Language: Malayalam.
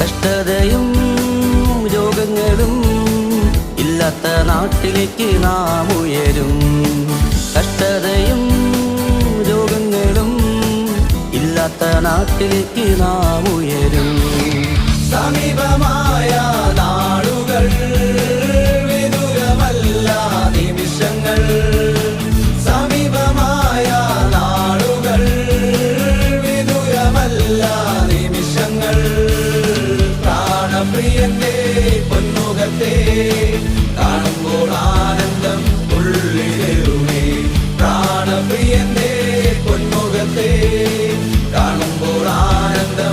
കഷ്ടതയും രോഗങ്ങളും ഇല്ലാത്ത നാട്ടിലേക്ക് നാം ഉയരും. കഷ്ടതയും രോഗങ്ങളും ഇല്ലാത്ത നാട്ടിലേക്ക് നാം ഉയരും. സമീപമായ